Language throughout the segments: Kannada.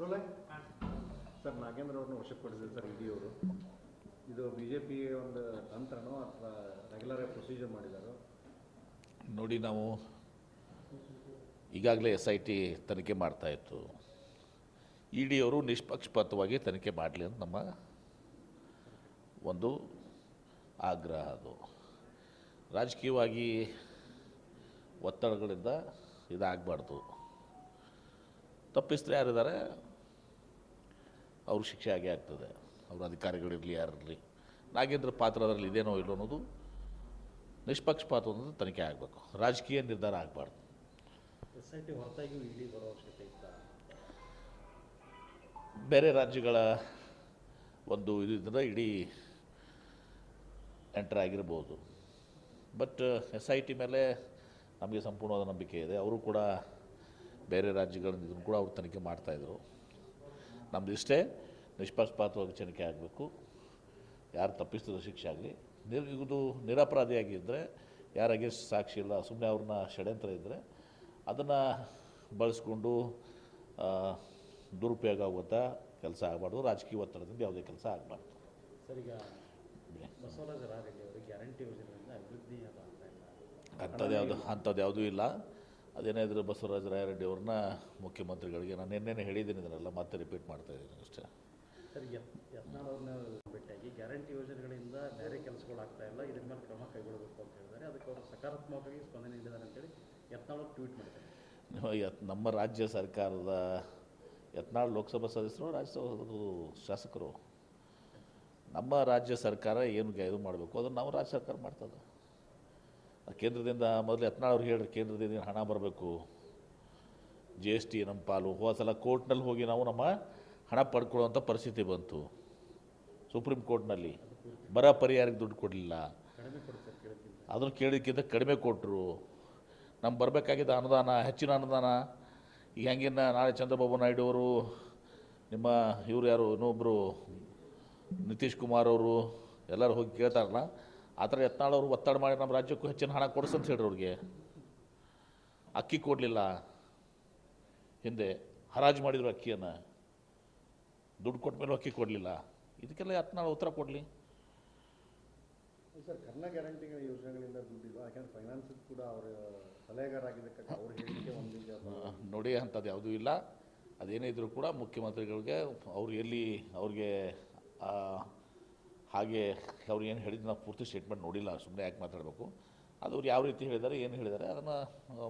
ರೋಲೆ ಸರ್ ನಾಗೇಂದ್ರ ಅವ್ರನ್ನ ವಶಕ್ಕೆ ಪಡಿಸಿದೆ ಸರ್ ಇಡಿ ಅವರು ಇದು ಬಿ ಜೆ ಪಿ ಒಂದು ತಂತ್ರನೋ ಅಥವಾ ರೆಗ್ಯುಲರ್ ಪ್ರೊಸೀಜರ್ ಮಾಡಿದಾರೋ? ನೋಡಿ ನಾವು ಈಗಾಗಲೇ ಎಸ್ ಐ ಟಿ ತನಿಖೆ ಮಾಡ್ತಾ ಇತ್ತು. ಇ ಡಿ ಅವರು ನಿಷ್ಪಕ್ಷಪಾತವಾಗಿ ತನಿಖೆ ಮಾಡಲಿ ಅಂತ ನಮ್ಮ ಒಂದು ಆಗ್ರಹ ಅದು. ರಾಜಕೀಯವಾಗಿ ಒತ್ತಡಗಳಿಂದ ಇದಾಗಬಾರ್ದು. ತಪ್ಪಿಸಿದ್ರೆ ಯಾರಿದ್ದಾರೆ? ಅವ್ರ ಶಿಕ್ಷೆ ಆಗೇ ಆಗ್ತದೆ. ಅವ್ರ ಅಧಿಕಾರಿಗಳಿರಲಿ ಯಾರಿರಲಿ ನಾಗೇಂದ್ರ ಪಾತ್ರ ಅದರಲ್ಲಿ ಇದೇನೋ ಇಲ್ಲೋ ಅನ್ನೋದು ನಿಷ್ಪಕ್ಷಪಾತ ಅನ್ನೋದು ತನಿಖೆ ಆಗಬೇಕು. ರಾಜಕೀಯ ನಿರ್ಧಾರ ಆಗಬಾರ್ದು. ಬರೋ ರಾಜ್ಯಗಳ ಒಂದು ಇದರಿಂದ ಇಡೀ ಎಂಟರ್ ಆಗಿರ್ಬೋದು. ಬಟ್ ಎಸ್ ಐ ಟಿ ಮೇಲೆ ನಮಗೆ ಸಂಪೂರ್ಣವಾದ ನಂಬಿಕೆ ಇದೆ. ಅವರು ಕೂಡ ಬೇರೆ ರಾಜ್ಯಗಳಿಂದ ಇದನ್ನು ಕೂಡ ಅವರು ತನಿಖೆ ಮಾಡ್ತಾಯಿದ್ರು ನಮ್ದು ಇಷ್ಟೇ. ನಿಷ್ಪಕ್ಷಪಾತವಾಗಿ ತನಿಖೆ ಆಗಬೇಕು. ಯಾರು ತಪ್ಪಿಸಿದ ಶಿಕ್ಷೆ ಆಗಲಿ. ನಿರ್ ಇದು ನಿರಪರಾಧಿಯಾಗಿದ್ದರೆ ಯಾರಾಗೆ ಸಾಕ್ಷಿ ಇಲ್ಲ ಸುಮ್ಮನೆ ಅವ್ರನ್ನ ಷಡ್ಯಂತ್ರ ಇದ್ದರೆ ಅದನ್ನು ಬಳಸ್ಕೊಂಡು ದುರುಪಯೋಗ ಆಗುವಂಥ ಕೆಲಸ ಆಗಬಾರ್ದು. ರಾಜಕೀಯ ಒತ್ತಡದಿಂದ ಯಾವುದೇ ಕೆಲಸ ಆಗಬಾರ್ದು. ಅಂಥದ್ದು ಯಾವುದು ಅಂಥದ್ದು ಯಾವುದೂ ಇಲ್ಲ. ಅದೇನಾದರೂ ಬಸವರಾಜ ರಾಯರೆಡ್ಡಿ ಅವ್ರನ್ನ ಮುಖ್ಯಮಂತ್ರಿಗಳಿಗೆ ನಾನು ನಿನ್ನೆನೇ ಹೇಳಿದ್ದೀನಿ ಇದನ್ನೆಲ್ಲ ಮತ್ತೆ ರಿಪೀಟ್ ಮಾಡ್ತಾ ಇದ್ದೀನಿ ಅಷ್ಟೇ. ಸರ್ ಯತ್ ಯತ್ನಾಳ್ ಅವ್ರನ್ನ ಭೇಟಿಯಾಗಿ ಗ್ಯಾರಂಟಿ ಯೋಜನೆಗಳಿಂದ ಬೇರೆ ಕೆಲಸಗಳು ಆಗ್ತಾ ಇಲ್ಲ ಇದ್ರ ಮೇಲೆ ಕ್ರಮ ಕೈಗೊಳ್ಳಬೇಕು ಅಂತ ಹೇಳಿದ್ದಾರೆ. ಅದಕ್ಕೆ ಅವರು ಸಕಾರಾತ್ಮಕವಾಗಿ ಸ್ಪಂದನೆ ನೀಡಿದ್ದಾರೆ ಅಂತೇಳಿ ಯತ್ನಾಳ್ ಟ್ವೀಟ್ ಮಾಡಿದ್ದಾರೆ. ನೀವು ಯತ್ ನಮ್ಮ ರಾಜ್ಯ ಸರ್ಕಾರದ ಯತ್ನಾಳ್ ಲೋಕಸಭಾ ಸದಸ್ಯರು ರಾಜ್ಯಸಭಾ ಶಾಸಕರು. ನಮ್ಮ ರಾಜ್ಯ ಸರ್ಕಾರ ಏನು ಇದು ಮಾಡಬೇಕು ಅದನ್ನು ನಾವು ರಾಜ್ಯ ಸರ್ಕಾರ ಮಾಡ್ತದೆ. ಕೇಂದ್ರದಿಂದ ಮೊದಲು ಯತ್ನಾಳ್ ಅವ್ರು ಹೇಳ್ರಿ ಕೇಂದ್ರದಿಂದ ಹಣ ಬರಬೇಕು? ಜಿ ಎಸ್ ಟಿ ನಮ್ಮ ಪಾಲು? ಹೋದ ಸಲ ಕೋರ್ಟ್ನಲ್ಲಿ ಹೋಗಿ ನಾವು ನಮ್ಮ ಹಣ ಪಡ್ಕೊಳ್ಳುವಂಥ ಪರಿಸ್ಥಿತಿ ಬಂತು. ಸುಪ್ರೀಂ ಕೋರ್ಟ್ನಲ್ಲಿ. ಬರ ಪರಿಹಾರಕ್ಕೆ ದುಡ್ಡು ಕೊಡಲಿಲ್ಲ. ಅದನ್ನು ಕೇಳಿದ್ದಕ್ಕಿಂತ ಕಡಿಮೆ ಕೊಟ್ಟರು ನಮ್ಗೆ ಬರಬೇಕಾಗಿದ್ದ ಅನುದಾನ, ಹೆಚ್ಚಿನ ಅನುದಾನ. ಈಗ ಹೆಂಗಿನ ನಾಳೆ ಚಂದ್ರಬಾಬು ನಾಯ್ಡು ಅವರು, ನಿಮ್ಮ ಇವರು ಯಾರು ಇನ್ನೊಬ್ಬರು ನಿತೀಶ್ ಕುಮಾರ್ ಅವರು ಎಲ್ಲರೂ ಹೋಗಿ ಕೇಳ್ತಾರಲ್ಲ ಆ ಥರ ಯತ್ನಾಳ್ ಅವರು ಒತ್ತಡ ಮಾಡಿ ನಮ್ಮ ರಾಜ್ಯಕ್ಕೂ ಹೆಚ್ಚಿನ ಹಣ ಕೊಡಿಸಂತ ಹೇಳ್ರಿ ಅವ್ರಿಗೆ. ಅಕ್ಕಿ ಕೊಡಲಿಲ್ಲ. ಹಿಂದೆ ಹರಾಜು ಮಾಡಿದ್ರು ಅಕ್ಕಿಯನ್ನು. ದುಡ್ಡು ಕೊಟ್ಟ ಮೇಲೆ ಅಕ್ಕಿ ಕೊಡಲಿಲ್ಲ. ಇದಕ್ಕೆಲ್ಲ ಯತ್ನಾಳ ಉತ್ತರ ಕೊಡಲಿ. ಸರ್ ಕರ್ನಾ ಗ್ಯಾರಂಟಿಗಳ ಯೋಜನೆಗಳಿಂದ ದುಡ್ಡಿಲ್ಲ ಯಾಕಂದ್ರೆ ಫೈನಾನ್ಸ್ ಕೂಡ ಅವರು ಸಲಹೆಗಾರಾಗಿದ್ದಕ್ಕೆ ಅವ್ರು ಹೇಳಿಕೆ ಒಂದು ನೋಡಿ ಅಂಥದ್ದು ಯಾವುದೂ ಇಲ್ಲ. ಅದೇನೇ ಇದ್ದರೂ ಕೂಡ ಮುಖ್ಯಮಂತ್ರಿಗಳಿಗೆ ಅವ್ರು ಎಲ್ಲಿ ಅವ್ರಿಗೆ ಹಾಗೆ ಅವ್ರು ಏನು ಹೇಳಿದ್ದು ನಾವು ಪೂರ್ತಿ ಸ್ಟೇಟ್ಮೆಂಟ್ ನೋಡಿಲ್ಲ ಸುಮ್ಮನೆ ಯಾಕೆ ಮಾತಾಡಬೇಕು? ಅದು ಅವ್ರು ಯಾವ ರೀತಿ ಹೇಳಿದ್ದಾರೆ ಏನು ಹೇಳಿದ್ದಾರೆ ಅದನ್ನು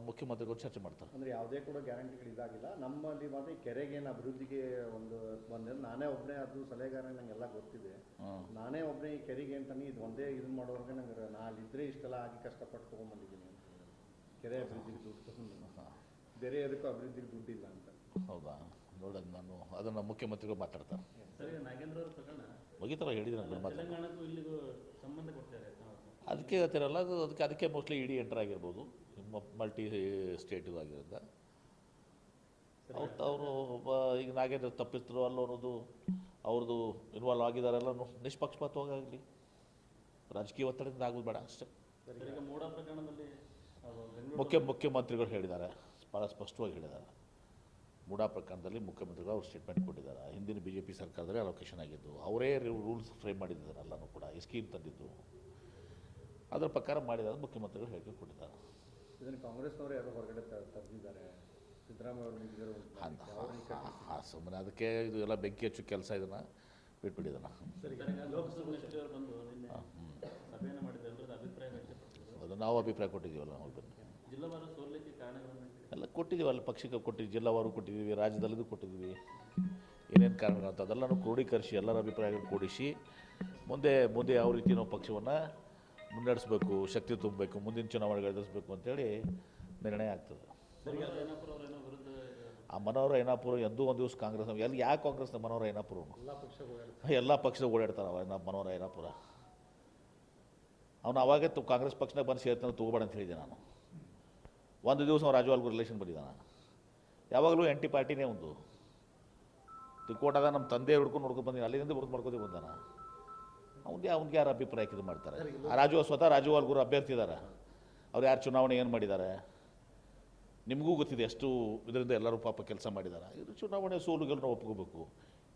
ಮುಖ್ಯಮಂತ್ರಿಗಳು ಚರ್ಚೆ ಮಾಡ್ತಾರೆ. ಅಂದರೆ ಯಾವುದೇ ಕೂಡ ಗ್ಯಾರಂಟಿಗಳು ಇದಾಗಿಲ್ಲ. ನಮ್ಮಲ್ಲಿ ಮಾತ್ರ ಕೆರೆಗೇನು ಕೆರೆಗೆ ಏನು ಅಭಿವೃದ್ಧಿಗೆ ಒಂದು ಬಂದಿದ್ದು ನಾನೇ ಒಬ್ಬನೇ ಅದು ಸಲಹೆಗಾರ ನನಗೆಲ್ಲ ಗೊತ್ತಿದೆ. ನಾನೇ ಒಬ್ಬನೇ ಈ ಕೆರೆಗೆ ಅಂತಾನೆ ಇದು ಒಂದೇ ಇದು ಮಾಡೋರ್ಗೆ ನಂಗೆ ನಾ ಅಲ್ಲಿದ್ದರೆ ಇಷ್ಟೆಲ್ಲ ಆಗಿ ಕಷ್ಟಪಟ್ಟು ತೊಗೊಂಬಂದಿದ್ದೀನಿ ಅಂತ ಹೇಳಿದ್ರು. ಕೆರೆ ಅಭಿವೃದ್ಧಿಗೆ ದುಡ್ಡು ತಗೊಂಡು ಬೇರೆ ಯಾವುದಕ್ಕೂ ಅಭಿವೃದ್ಧಿಗೆ ದುಡ್ಡಿಲ್ಲ ಅಂತ. ಹೌದಾ? ನೋಡೋದು ನಾನು. ಅದನ್ನು ಮುಖ್ಯಮಂತ್ರಿಗಳು ಮಾತಾಡ್ತಾರೆ. ಸರಿ ನಾಗೇಂದ್ರ ಅವ್ರ ಪ್ರಕರಣ ಮುಗಿತಾರ ಹೇಳಿದ್ರೆ ನನ್ನ ಮಾತು. ಅದಕ್ಕೆ ಹೇಳ್ತಿರಲ್ಲ ಅದು ಅದಕ್ಕೆ ಅದಕ್ಕೆ ಮೋಸ್ಟ್ಲಿ ಇಡಿ ಎಂಟರ್ ಆಗಿರ್ಬೋದು ಮಲ್ಟಿ ಸ್ಟೇಟ್ ಆಗಿರೋದ ಅವತ್ತು ಅವರು ಒಬ್ಬ ಈಗ ನಾಗೇಂದ್ರ ತಪ್ಪಿಸ್ತರು ಅಲ್ಲೋ ಅನ್ನೋದು ಅವ್ರದ್ದು ಇನ್ವಾಲ್ವ್ ಆಗಿದ್ದಾರೆಲ್ಲ ನಿಷ್ಪಕ್ಷಪಾತವಾಗಲಿ. ರಾಜಕೀಯ ಒತ್ತಡದಿಂದ ಆಗೋದು ಬೇಡ ಅಷ್ಟೇ. ಮುಖ್ಯ ಮುಖ್ಯಮಂತ್ರಿಗಳು ಹೇಳಿದ್ದಾರೆ ಭಾಳ ಸ್ಪಷ್ಟವಾಗಿ ಹೇಳಿದ್ದಾರೆ. ಮೂಡಾ ಪ್ರಕರಣದಲ್ಲಿ ಮುಖ್ಯಮಂತ್ರಿಗಳು ಅವ್ರು ಸ್ಟೇಟ್ಮೆಂಟ್ ಕೊಟ್ಟಿದ್ದಾರೆ. ಹಿಂದಿನ ಬಿ ಜೆ ಪಿ ಸರ್ಕಾರದಲ್ಲಿ ಅಲೋಕೇಶನ್ ಆಗಿದ್ದು ಅವರೇ ರೂಲ್ಸ್ ಫ್ರೇಮ್ ಮಾಡಿದ್ದಾರೆ ಎಲ್ಲನೂ ಕೂಡ ಈ ಸ್ಕೀಮ್ ತಂದಿದ್ದು. ಅದರ ಪ್ರಕಾರ ಮಾಡಿದಾಗ ಮುಖ್ಯಮಂತ್ರಿಗಳು ಹೇಳಿಕೆ ಕೊಟ್ಟಿದ್ದಾರೆ. ಇದನ್ನು ಕಾಂಗ್ರೆಸ್ನವರು ಯಾರು ಹೊರಗಡೆ ತ- ತರ್ದಿದ್ದಾರೆ ಸಿದ್ದರಾಮಯ್ಯ ಸುಮ್ಮನೆ ಅದಕ್ಕೆ ಇದು ಎಲ್ಲ ಬೆಂಕಿ ಹಚ್ಚು ಕೆಲಸ ಇದನ್ನು ವ್ಯಕ್ತಪಡಿಸಿದರು. ಅದು ನಾವು ಅಭಿಪ್ರಾಯ ಕೊಟ್ಟಿದ್ದೀವಲ್ಲ ನಾವು ಬನ್ನಿ ಕೊಟ್ಟಿದ್ದೀವಲ್ಲ ಪಕ್ಷಕ್ಕೆ ಕೊಟ್ಟಿದ್ದೀವಿ ಜಿಲ್ಲಾವಾರು ಕೊಟ್ಟಿದ್ದೀವಿ ರಾಜ್ಯದಲ್ಲಿದ್ದು ಕೊಟ್ಟಿದ್ದೀವಿ. ಏನೇನು ಕಾರಣ ಅಂತ ಅದೆಲ್ಲನೂ ಕ್ರೋಢೀಕರಿಸಿ ಎಲ್ಲರ ಅಭಿಪ್ರಾಯಗಳನ್ನು ಕೂಡಿಸಿ ಮುಂದೆ ಮುಂದೆ ಯಾವ ರೀತಿ ನಾವು ಪಕ್ಷವನ್ನು ಮುನ್ನಡೆಸಬೇಕು ಶಕ್ತಿ ತುಂಬಬೇಕು ಮುಂದಿನ ಚುನಾವಣೆಗೆ ಎದುರಿಸಬೇಕು ಅಂತೇಳಿ ನಿರ್ಣಯ ಆಗ್ತದೆ. ಆ ಮನೋಹರ ಐನಾಪುರ ಎಂದೂ ಒಂದು ದಿವಸ ಕಾಂಗ್ರೆಸ್ ಎಲ್ಲಿ ಯಾಕೆ ಕಾಂಗ್ರೆಸ್ನ ಮನೋಹರ ಐನಾಪುರ ಎಲ್ಲ ಪಕ್ಷದ ಓಡಾಡ್ತಾರೆ. ಅವ ಮನೋಹರ ಐನಾಪುರ. ಅವನು ಅವಾಗೇ ತು ಕಾಂಗ್ರೆಸ್ ಪಕ್ಷದಾಗ ಬಂದು ಸೇರ್ತಾನೆ ತಗೋಬೇಡ ಅಂತ ಹೇಳಿದೆ ನಾನು. ಒಂದು ದಿವಸ ರಾಜವಾಲ್ಗೂ ರಿಲೇಷನ್ ಬಂದಿದ್ದಾನ ಯಾವಾಗಲೂ ಎಂಟಿ ಪಾರ್ಟಿನೇ ಒಂದು. ತಿಕ್ಕೋಟಾಗ ನಮ್ಮ ತಂದೆ ಹುಡ್ಕೊಂಡು ನೋಡ್ಕೊಂಡು ಬಂದಿನಿ ಅಲ್ಲಿಂದ ಹುಡುಕು ಮಾಡ್ಕೊತೀವಿ ಬಂದಾನ. ಅವ್ನಿಗೆ ಅವ್ನಿಗೆ ಯಾರು ಅಭಿಪ್ರಾಯಕ್ಕೆ ಇದು ಮಾಡ್ತಾರೆ? ರಾಜು ಸ್ವತಃ ರಾಜುವಾಲ್ ವಾಲ್ಗೂರು ಅಭ್ಯರ್ಥಿ ಇದ್ದಾರೆ ಅವ್ರು ಯಾರು ಚುನಾವಣೆ ಏನು ಮಾಡಿದ್ದಾರೆ ನಿಮಗೂ ಗೊತ್ತಿದೆ ಎಷ್ಟು ಇದರಿಂದ ಎಲ್ಲರೂ ಪಾಪ ಕೆಲಸ ಮಾಡಿದ್ದಾರೆ ಇದು ಚುನಾವಣೆ ಸೋಲು ಗೆಲುವು ಒಪ್ಕೋಬೇಕು.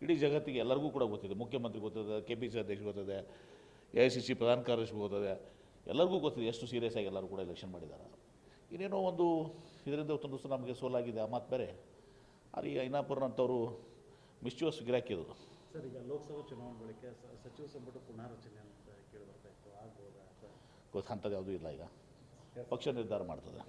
ಇಡೀ ಜಗತ್ತಿಗೆ ಎಲ್ಲರಿಗೂ ಕೂಡ ಗೊತ್ತಿದೆ. ಮುಖ್ಯಮಂತ್ರಿ ಗೊತ್ತಿದೆ ಕೆ ಪಿ ಸಿ ಅಧ್ಯಕ್ಷ ಗೊತ್ತದೆ ಎ ಐ ಸಿ ಸಿ ಪ್ರಧಾನ ಕಾರ್ಯದರ್ಶಿ ಗೊತ್ತದೆ. ಎಲ್ಲರಿಗೂ ಗೊತ್ತಿದೆ ಎಷ್ಟು ಸೀರಿಯಸ್ ಆಗಿ ಎಲ್ಲರೂ ಕೂಡ ಎಲೆಕ್ಷನ್ ಮಾಡಿದ್ದಾರೆ ಇನ್ನೇನೋ ಒಂದು ಇದರಿಂದ ಒಂದು ದಿವಸ ನಮಗೆ ಸೋಲಾಗಿದೆ ಆ ಮಾತು ಬೇರೆ. ಆದರೆ ಈ ಐನಾಪುರನಂಥವ್ರು ಮಿಶ್ಚುವಸ್ ಗಿರಾಕಿದ್ರು ಸರ್ ಈಗ ಲೋಕಸಭಾ ಚುನಾವಣೆ ಬಳಿಕ ಸಚಿವ ಸಂಪುಟ ಪುನಾರಚನೆ ಅಂತ ಕೇಳಿ ಬರ್ತಾ ಇತ್ತು ಆಗ್ಬೋದಾ? ಗೊತ್ತಂಥದ್ದು ಯಾವುದೂ ಇಲ್ಲ ಈಗ. ಪಕ್ಷ ನಿರ್ಧಾರ ಮಾಡ್ತದೆ.